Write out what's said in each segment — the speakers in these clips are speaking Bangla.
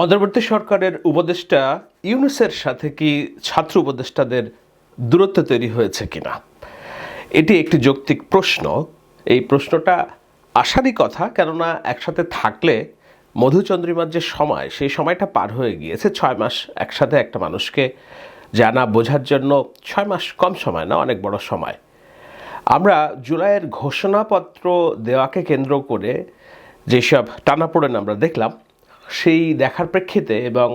অন্তর্বর্তী সরকারের উপদেষ্টা ইউনুসের সাথে কি ছাত্র উপদেষ্টাদের দূরত্ব তৈরি হয়েছে কিনা? এটি একটি যৌক্তিক প্রশ্ন। এই প্রশ্নটা আসারই কথা, কেননা একসাথে থাকলে মধুচন্দ্রিমার যে সময়, সেই সময়টা পার হয়ে গিয়েছে। ছয় মাস একসাথে একটা মানুষকে জানা বোঝার জন্য ছয় মাস কম সময় না, অনেক বড় সময়। আমরা জুলাইয়ের ঘোষণাপত্র দেওয়াকে কেন্দ্র করে যেসব টানাপোড়েন আমরা দেখলাম সেই দেখার প্রেক্ষিতে এবং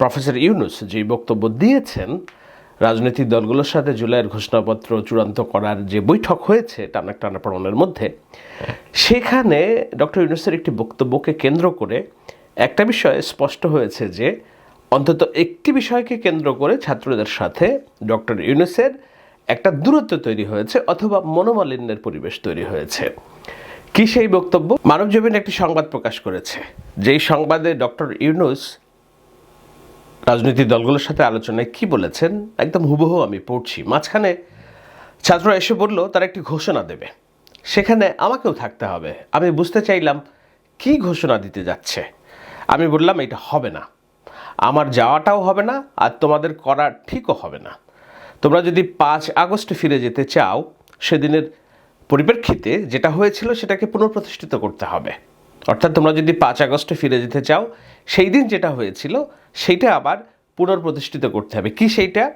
প্রফেসর ইউনুস যে বক্তব্য দিয়েছেন, রাজনৈতিক দলগুলোর সাথে জুলাইয়ের ঘোষণাপত্র চূড়ান্ত করার যে বৈঠক হয়েছে টানা টানাপোড়নের মধ্যে, সেখানে ডক্টর ইউনুসের একটি বক্তব্যকে কেন্দ্র করে একটা বিষয় স্পষ্ট হয়েছে যে, অন্তত একটি বিষয়কে কেন্দ্র করে ছাত্রদের সাথে ডক্টর ইউনুসের একটা দূরত্ব তৈরি হয়েছে অথবা মনোমালিন্যের পরিবেশ তৈরি হয়েছে। কি সেই বক্তব্য? মানবজীবন একটি সংবাদ প্রকাশ করেছে। যেই সংবাদে ডক্টর ইউনুস রাজনৈতিক দলগুলোর সাথে আলোচনায় কি বলেছেন, একদম হুবহু আমি পড়ছি। মাঝখানে ছাত্ররা এসে বলল, তারা একটি ঘোষণা দেবে। সেখানে আমাকেও থাকতে হবে। আমি বুঝতে চাইলাম কি ঘোষণা দিতে যাচ্ছে। আমি বললাম, এটা হবে না। আমার যাওয়াটাও হবে না আর তোমাদের করা ঠিকও হবে না। তোমরা যদি পাঁচ আগস্টে ফিরে যেতে চাও, সেদিনের পরিপ্রেক্ষিতে যেটা হয়েছিল সেটাকে পুনঃপ্রতিষ্ঠিত করতে হবে। অর্থাৎ তোমরা যদি পাঁচ আগস্টে ফিরে যেতে চাও, সেই দিন যেটা হয়েছিল, সেইটা আবার পুনর্প্রতিষ্ঠিত করতে হবে। কি সেইটা?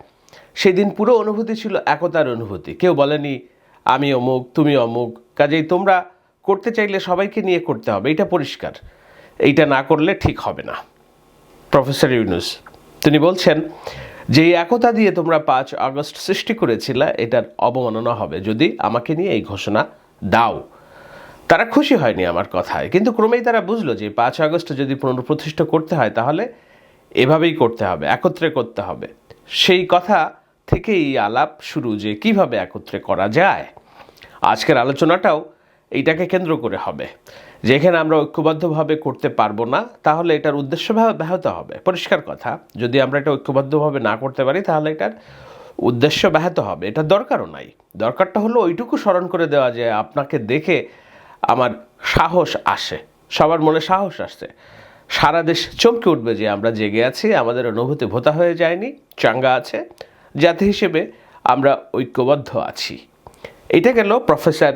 সেই দিন পুরো অনুভূতি ছিল একতার অনুভূতি। কেউ বলেনি, আমি অমুক, তুমি অমুক। কাজেই তোমরা করতে চাইলে সবাইকে নিয়ে করতে হবে। এটা পরিষ্কার। এইটা না করলে ঠিক হবে না। প্রফেসর ইউনুস, তিনি বলছেন যে একতা দিয়ে তোমরা পাঁচ আগস্ট সৃষ্টি করেছিলে, এটার অবমাননা হবে। যদি আমাকে নিয়ে এই ঘোষণা দাও। তারা খুশি হয়নি আমার কথায়। কিন্তু ক্রমেই তারা বুঝলো যে পাঁচ আগস্ট যদি পুনঃপ্রতিষ্ঠা করতে হয়, তাহলে এভাবেই করতে হবে, একত্রে করতে হবে। সেই কথা থেকেই আলাপ শুরু যে কীভাবে একত্রে করা যায়। আজকের আলোচনাটাও এইটাকে কেন্দ্র করে হবে। যেখানে আমরা ঐক্যবদ্ধভাবে করতে পারব না, তাহলে এটার উদ্দেশ্য ব্যাহত হবে। পরিষ্কার কথা, যদি আমরা এটা ঐক্যবদ্ধভাবে না করতে পারি, তাহলে এটার উদ্দেশ্য ব্যাহত হবে। এটা দরকারও নাই। দরকারটা হলো ওইটুকু স্মরণ করে দেওয়া যে আপনাকে দেখে আমার সাহস আসে। সবার মনে সাহস আসছে। সারা দেশ চমকে উঠবে যে আমরা জেগে আছি, আমাদের অনুভূতি ভোতা হয়ে যায়নি, চাঙ্গা আছে। জাতি হিসেবে আমরা ঐক্যবদ্ধ আছি। এটা গেল প্রফেসর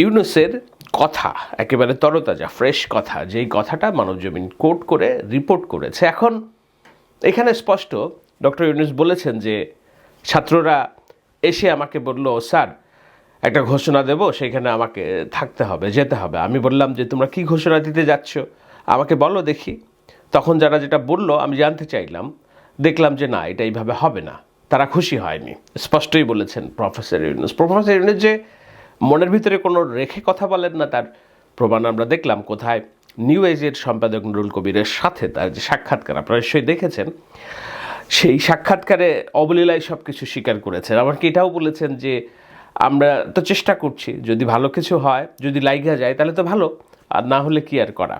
ইউনুসের কথা, একেবারে তরতাজা ফ্রেশ কথা, যেই কথাটা মানবজমিন কোট করে রিপোর্ট করেছে। এখন এখানে স্পষ্ট, ডক্টর ইউনুস বলেছেন যে ছাত্ররা এসে আমাকে বলল, স্যার, একটা ঘোষণা দেব, সেখানে আমাকে থাকতে হবে, যেতে হবে। আমি বললাম যে, তোমরা কি ঘোষণা দিতে যাচ্ছ? আমাকে বলো দেখি। তখন যারা যেটা বলল, আমি জানতে চাইলাম, দেখলাম যে, না, এটা এইভাবে হবে না। তারা খুশি হয়নি, স্পষ্টই বলেছেন প্রফেসর ইউনুস। প্রফেসর ইউনুস যে মনের ভিতরে কোনো রেখে কথা বলেন না, তার প্রমাণ আমরা দেখলাম কোথায়। নিউ এজের সম্পাদক নুরুল কবিরের সাথে তার যে সাক্ষাৎকার, আপনারা নিশ্চয়ই দেখেছেন। সেই সাক্ষাৎকারে অবলীলায় সব কিছু স্বীকার করেছেন। এমনকি এটাও বলেছেন যে, আমরা তো চেষ্টা করছি, যদি ভালো কিছু হয়, যদি লাইগা যায়, তাহলে তো ভালো, আর না হলে কি আর করা?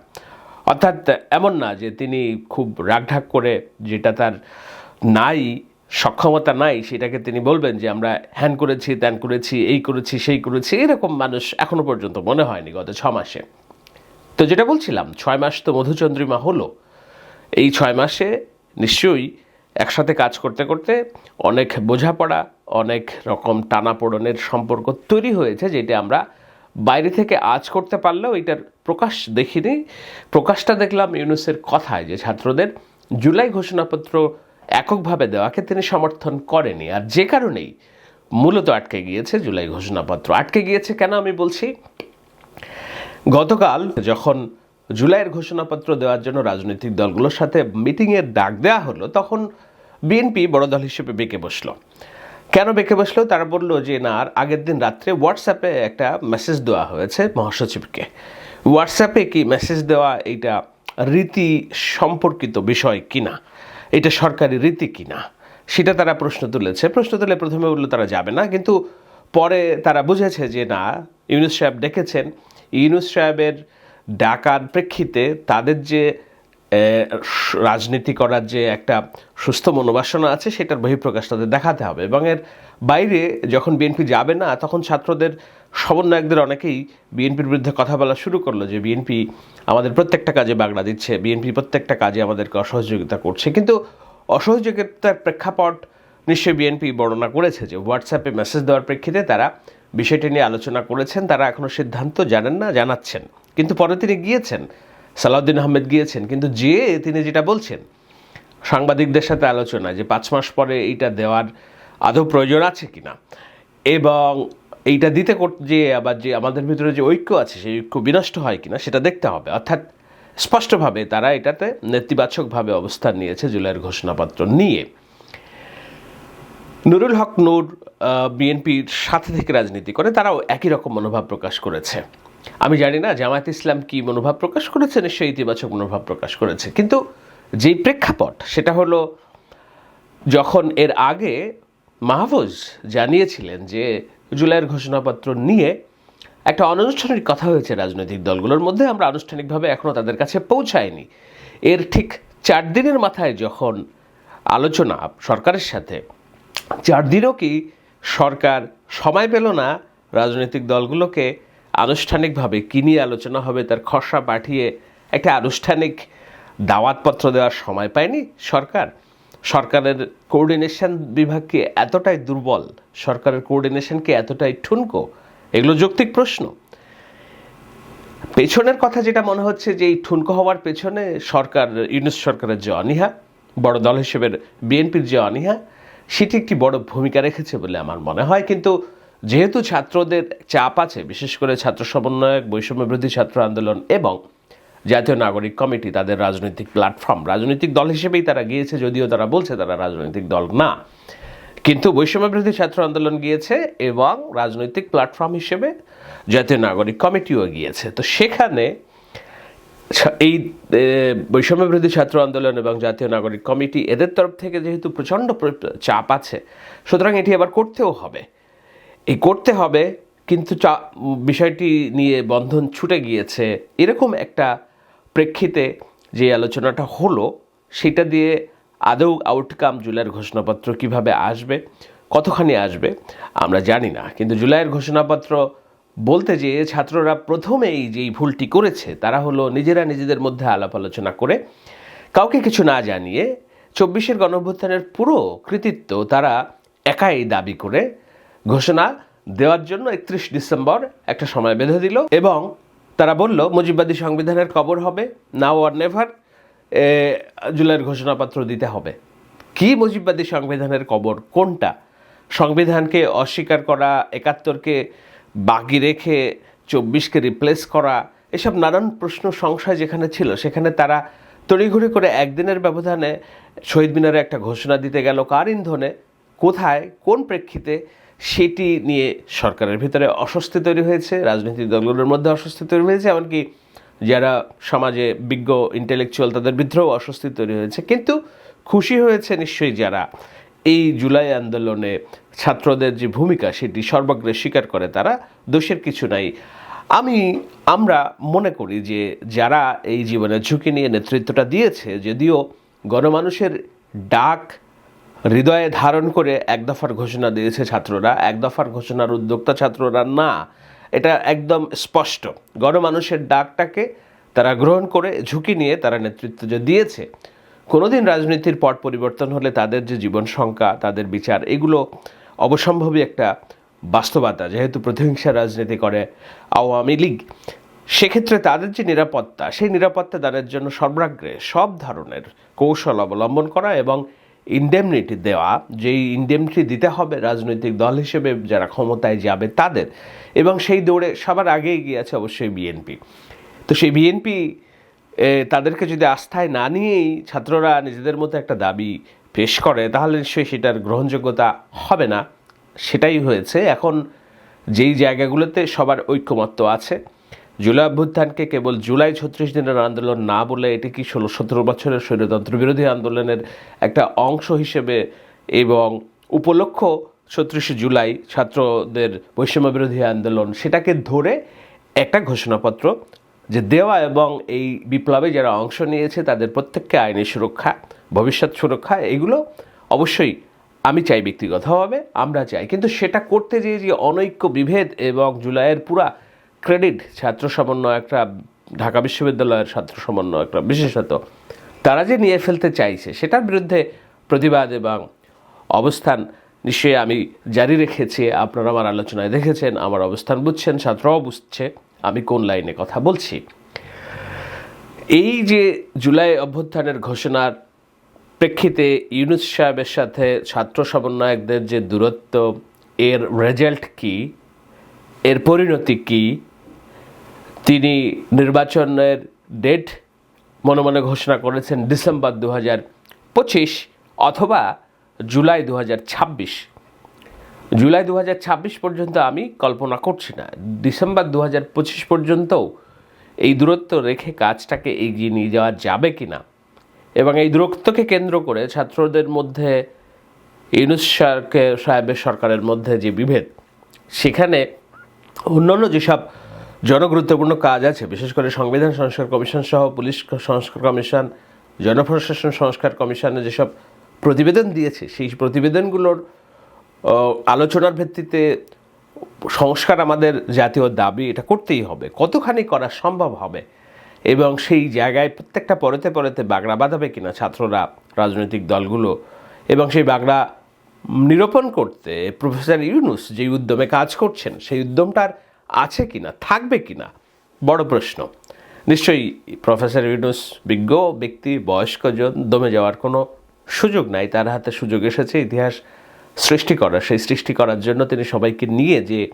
অর্থাৎ এমন না যে তিনি খুব রাগঢাক করে, যেটা তার নাই সক্ষমতা নাই, সেটাকে তিনি বলবেন যে আমরা হ্যান করেছি, ত্যান করেছি, এই করেছি, সেই করেছি, এরকম মানুষ এখনও পর্যন্ত মনে হয়নি গত ছ মাসে। তো যেটা বলছিলাম, ছয় মাস তো মধুচন্দ্রিমা হলো। এই ছয় মাসে নিশ্চয়ই একসাথে কাজ করতে করতে অনেক বোঝাপড়া, অনেক রকম টানাপোড়নের সম্পর্ক তৈরি হয়েছে, যেটা আমরা বাইরে থেকে আজ করতে পারলেও এটার প্রকাশ দেখিনি। প্রকাশটা দেখলাম ইউনুসের কথায় যে ছাত্রদের জুলাই ঘোষণাপত্র এককভাবে দেওয়াকে তিনি সমর্থন করেনি। আর যে কারণেই মূলত আটকে গিয়েছে জুলাই ঘোষণাপত্র। আটকে গিয়েছে কেন আমি বলছি? গতকাল যখন জুলাইয়ের ঘোষণাপত্র দেওয়ার জন্য রাজনৈতিক দলগুলোর সাথে মিটিংয়ের ডাক দেওয়া হলো, তখন বিএনপি বড় দল হিসেবে বেঁকে বসল। কেন বেঁকে বসল? তারা বলল যে, না, আর আগের দিন রাত্রে হোয়াটসঅ্যাপে একটা মেসেজ দেওয়া হয়েছে মহাসচিবকে। হোয়াটসঅ্যাপে কি মেসেজ দেওয়া এইটা রীতি সম্পর্কিত বিষয় কিনা? এটা সরকারি রীতি কিনা? সেটা তারা প্রশ্ন তুলেছে। প্রশ্ন তুলে প্রথমে বলল, তারা যাবে না। কিন্তু পরে তারা বুঝেছে যে, না, ইউনুস সাহেব ডেকেছেন। ইউনুস সাহেবের ডাকার প্রেক্ষিতে তাদের যে রাজনীতি করার যে একটা সুস্থ মনোবাসনা আছে, সেটার বহিঃপ্রকাশ তাদের দেখাতে হবে। এবং এর বাইরে যখন বিএনপি যাবে না, তখন ছাত্রদের, সমন্বয়কদের অনেকেই বিএনপির বিরুদ্ধে কথা বলা শুরু করল যে, বিএনপি আমাদের প্রত্যেকটা কাজে বাগড়া দিচ্ছে, বিএনপি প্রত্যেকটা কাজে আমাদেরকে অসহযোগিতা করছে। কিন্তু অসহযোগিতার প্রেক্ষাপট নিশ্চয়ই বিএনপি বর্ণনা করেছে যে হোয়াটসঅ্যাপে মেসেজ দেওয়ার প্রেক্ষিতে তারা বিষয়টি নিয়ে আলোচনা করেছেন। তারা এখনও সিদ্ধান্ত জানেন না, জানাচ্ছেন। কিন্তু পরে তিনি গিয়েছেন সালাউদ্দিন আহমেদ গিয়েছেন, কিন্তু যে তিনি যেটা বলছেন, সাংবাদিকদের সাথে আলোচনা যে পাঁচ মাস পরে এইটা দেওয়ার আদৌ প্রয়োজন আছে কিনা, এবং এইটা দিতে যে আবার যে আমাদের ভিতরে যে ঐক্য আছে, সেই ঐক্য বিনষ্ট হয় কিনা, সেটা দেখতে হবে। অর্থাৎ স্পষ্টভাবে তারা এটাতে নেতিবাচকভাবে অবস্থান নিয়েছে জুলাইয়ের ঘোষণাপত্র নিয়ে। নুরুল হক নূর বিএনপির সাথে থেকে রাজনীতি করে, তারাও একই রকম মনোভাব প্রকাশ করেছে। আমি জানি না জামায়াত ইসলাম কি মনোভাব প্রকাশ করেছে, নিশ্চয়ই ইতিবাচক মনোভাব প্রকাশ করেছে। কিন্তু যেই প্রেক্ষাপট, সেটা হলো, যখন এর আগে মাহফুজ জানিয়েছিলেন যে জুলাইয়ের ঘোষণাপত্র নিয়ে একটা অনানুষ্ঠানিক কথা হয়েছে রাজনৈতিক দলগুলোর মধ্যে, আমরা আনুষ্ঠানিকভাবে এখনও তাদের কাছে পৌঁছায়নি। এর ঠিক চার দিনের মাথায় যখন আলোচনা সরকারের সাথে, চার দিনও কি সরকার সময় পেল না রাজনৈতিক দলগুলোকে আনুষ্ঠানিকভাবে কী নিয়ে আলোচনা হবে, তার খসড়া পাঠিয়ে একটা আনুষ্ঠানিক দাওয়াতপত্র দেওয়ার সময় পায়নি সরকার? সরকারের কোঅর্ডিনেশন বিভাগ কি এতটাই দুর্বল? সরকারের কোঅর্ডিনেশন কি এতটাই ঠুনকো? এগুলো যৌক্তিক প্রশ্ন। পেছনের কথা যেটা মনে হচ্ছে যে এই ঠুনকো হওয়ার পেছনে সরকার, ইউনুস সরকারের যে অনীহা, বড় দল হিসেবে বিএনপির যে অনীহা, সেটি একটি বড় ভূমিকা রেখেছে বলে আমার মনে হয়। কিন্তু যেহেতু ছাত্রদের চাপ আছে বিশেষ করে ছাত্র সমন্বয়ক বৈষম্য বিরোধী ছাত্র আন্দোলন এবং জাতীয় নাগরিক কমিটি তাদের রাজনৈতিক প্ল্যাটফর্ম রাজনৈতিক দল হিসেবেই তারা গিয়েছে যদিও তারা বলছে তারা রাজনৈতিক দল না। কিন্তু বৈষম্য বিরোধী ছাত্র আন্দোলন গিয়েছে এবং রাজনৈতিক প্ল্যাটফর্ম হিসেবে জাতীয় নাগরিক কমিটিও গিয়েছে। তো সেখানে এই এ, বৈষম্য বিরোধী ছাত্র আন্দোলন এবং জাতীয় নাগরিক কমিটি এদের তরফ থেকে যেহেতু প্রচণ্ড প্র- চাপ আছে সুতরাং এটি আবার করতেও হবে। এই করতে হবে, কিন্তু চা- বিষয়টি নিয়ে বন্ধন ছুটে গিয়েছে। এরকম একটা প্রেক্ষিতে যে আলোচনাটা হলো, সেটা দিয়ে আদৌ আউটকাম জুলাইয়ের ঘোষণাপত্র কীভাবে আসবে, কতখানি আসবে, আমরা জানি না। কিন্তু জুলাইয়ের ঘোষণাপত্র বলতে যে ছাত্ররা প্রথমেই যেই ভুলটি করেছে, তারা হলো নিজেরা নিজেদের মধ্যে আলাপ আলোচনা করে, কাউকে কিছু না জানিয়ে চব্বিশের গণঅভ্যুত্থানের পুরো কৃতিত্ব তারা একাই দাবি করে ঘোষণা দেওয়ার জন্য একত্রিশ ডিসেম্বর একটা সময় বেঁধে দিল এবং তারা বলল, মুজিববাদী সংবিধানের কবর হবে নাও আর নেভার জুলাইয়ের ঘোষণাপত্র দিতে হবে। কি মুজিববাদী সংবিধানের কবর? কোনটা? সংবিধানকে অস্বীকার করা, একাত্তরকে বাকি রেখে, চব্বিশকে রিপ্লেস করা, এসব নানান প্রশ্ন সংশয় যেখানে ছিল, সেখানে তারা তড়িঘড়ি করে একদিনের ব্যবধানে শহীদ মিনারে একটা ঘোষণা দিতে গেল কার ইন্ধনে? কোথায়? কোন প্রেক্ষিতে? সেটি নিয়ে সরকারের ভিতরে অস্বস্তি তৈরি হয়েছে, রাজনৈতিক দলগুলোর মধ্যে অস্বস্তি তৈরি হয়েছে, এমনকি যারা সমাজে বিজ্ঞ ইন্টেলেকচুয়াল তাদের ভিতরেও অস্বস্তি তৈরি হয়েছে। কিন্তু খুশি হয়েছে নিশ্চয়ই যারা। এই জুলাই আন্দোলনে ছাত্রদের যে ভূমিকা, সেটি সর্বাগ্রে স্বীকার করে তারা, দোষের কিছু নাই। আমি, আমরা মনে করি যে যারা এই জীবনের ঝুঁকি নিয়ে নেতৃত্বটা দিয়েছে, যদিও গণমানুষের ডাক হৃদয়ে ধারণ করে এক দফার ঘোষণা দিয়েছে ছাত্ররা, এক দফার ঘোষণার উদ্যোক্তা ছাত্ররা না। এটা একদম স্পষ্ট। গণমানুষের ডাকটাকে তারা গ্রহণ করে, ঝুঁকি নিয়ে তারা নেতৃত্ব যে দিয়েছে, কোনোদিন রাজনীতির পট পরিবর্তন হলে তাদের যে জীবন সংখ্যা, তাদের বিচার, এগুলো অবসম্ভবী একটা বাস্তবতা, যেহেতু প্রতিহিংসা রাজনীতি করে আওয়ামী লীগ। সেক্ষেত্রে তাদের যে নিরাপত্তা, সেই নিরাপত্তা দানের জন্য সর্বাগ্রে সব ধরনের কৌশল অবলম্বন করা এবং ইন্ডেমনিটি দেওয়া, যেই ইন্ডেমনিটি দিতে হবে রাজনৈতিক দল হিসেবে যারা ক্ষমতায় যাবে তাদের, এবং সেই দৌড়ে সবার আগেই গিয়েছে অবশ্যই বিএনপি। তো সেই বিএনপি তাদেরকে যদি আস্থায় না নিয়েই ছাত্ররা নিজেদের মতো একটা দাবি পেশ করে, তাহলে নিশ্চয়ই সেটার গ্রহণযোগ্যতা হবে না। সেটাই হয়েছে। এখন যেই জায়গাগুলোতে সবার ঐক্যমত্য আছে জুলাই অভ্যুত্থানকে কেবল জুলাই ছত্রিশ দিনের আন্দোলন না বলে এটি কি ষোলো সতেরো বছরের স্বৈরতন্ত্র বিরোধী আন্দোলনের একটা অংশ হিসেবে এবং উপলক্ষ ছত্রিশে জুলাই ছাত্রদের বৈষম্য বিরোধী আন্দোলন সেটাকে ধরে একটা ঘোষণাপত্র যে দেওয়া এবং এই বিপ্লবে যারা অংশ নিয়েছে তাদের প্রত্যেককে আইনি সুরক্ষা, ভবিষ্যৎ সুরক্ষা, এগুলো অবশ্যই আমি চাই ব্যক্তিগতভাবে, আমরা চাই। কিন্তু সেটা করতে যেয়ে যে অনৈক্য বিভেদ এবং জুলাইয়ের পুরা ক্রেডিট, ছাত্র সমন্বয়করা, ঢাকা বিশ্ববিদ্যালয়ের ছাত্র সমন্বয়করা বিশেষত, তারা যে নিয়ে ফেলতে চাইছে, সেটার বিরুদ্ধে প্রতিবাদ এবং অবস্থান নিশ্চয়ই আমি জারি রেখেছি। আপনারা আমার আলোচনায় দেখেছেন, আমার অবস্থান বুঝছেন ছাত্রও বুঝছে, আমি কোন লাইনে কথা বলছি। এই যে জুলাই অভ্যুত্থানের ঘোষণার প্রেক্ষিতে ইউনুস সাহেবের সাথে ছাত্র সমন্বয়কদের যে দূরত্ব, এর রেজাল্ট কি, এর পরিণতি কি তিনি নির্বাচনের ডেট মনে মনে ঘোষণা করেছেন ডিসেম্বর দু হাজার পঁচিশ অথবা জুলাই দু হাজার ছাব্বিশ। জুলাই দু হাজার ছাব্বিশ পর্যন্ত আমি কল্পনা করছি না। ডিসেম্বর দু হাজার পঁচিশ পর্যন্তও এই দূরত্ব রেখে কাজটাকে এগিয়ে নিয়ে যাওয়া যাবে কি না এবং এই দূরত্বকে কেন্দ্র করে ছাত্রদের মধ্যে ইউনুস সাহেবের সরকারের মধ্যে যে বিভেদ, সেখানে অন্যান্য যেসব জনগুরুত্বপূর্ণ কাজ আছে, বিশেষ করে সংবিধান সংস্কার কমিশন সহ পুলিশ সংস্কার কমিশন, জনপ্রশাসন সংস্কার কমিশনে যেসব প্রতিবেদন দিয়েছে, সেই প্রতিবেদনগুলোর আলোচনার ভিত্তিতে সংস্কার আমাদের জাতীয় দাবি এটা করতেই হবে, কতখানি করা সম্ভব হবে এবং সেই জায়গায় প্রত্যেকটা পরেতে পরেতে বাগড়া বাঁধাবে কিনা ছাত্ররা, রাজনৈতিক দলগুলো এবং সেই বাগড়া নিরূপণ করতে প্রফেসর ইউনুস যে উদ্যমে কাজ করছেন, সেই উদ্যমটার আছে কিনা থাকবে কি না? বড় প্রশ্ন। নিশ্চয়ই প্রফেসর ইউনুস বিজ্ঞ ব্যক্তি বয়স্কজন দমে যাওয়ার কোনো সুযোগ নাই। তার হাতে সুযোগ এসেছে, ইতিহাস সৃষ্টি করার। সেই সৃষ্টি করার জন্য তিনি সবাইকে নিয়ে যে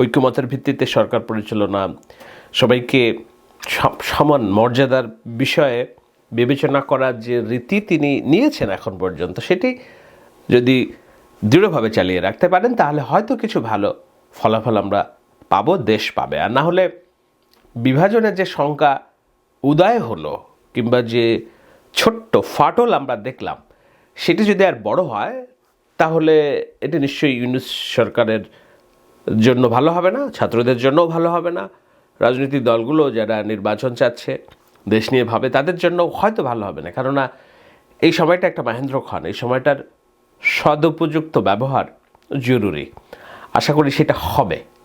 ঐক্যমতের ভিত্তিতে সরকার পরিচালনা, সবাইকে সম- সমান মর্যাদার বিষয়ে বিবেচনা করার যে রীতি তিনি নিয়েছেন এখন পর্যন্ত, সেটি যদি দৃঢ়ভাবে চালিয়ে রাখতে পারেন, তাহলে হয়তো কিছু ভালো ফলাফল আমরা পাবো, দেশ পাবে। আর না হলে বিভাজনের যে শঙ্কা উদয় হলো কিংবা যে ছোট্ট ফাটল আমরা দেখলাম, সেটি যদি আর বড় হয়, তাহলে এটি নিশ্চয়ই ইউনুস সরকারের জন্য ভালো হবে না, ছাত্রদের জন্যও ভালো হবে না। রাজনৈতিক দলগুলো যারা নির্বাচন চাচ্ছে, দেশ নিয়ে ভাবে, তাদের জন্য হয়তো ভালো হবে না। কেননা এই সময়টা একটা মহেন্দ্র খান এই সময়টার সদুপযুক্ত ব্যবহার জরুরি। আশা করি সেটা হবে।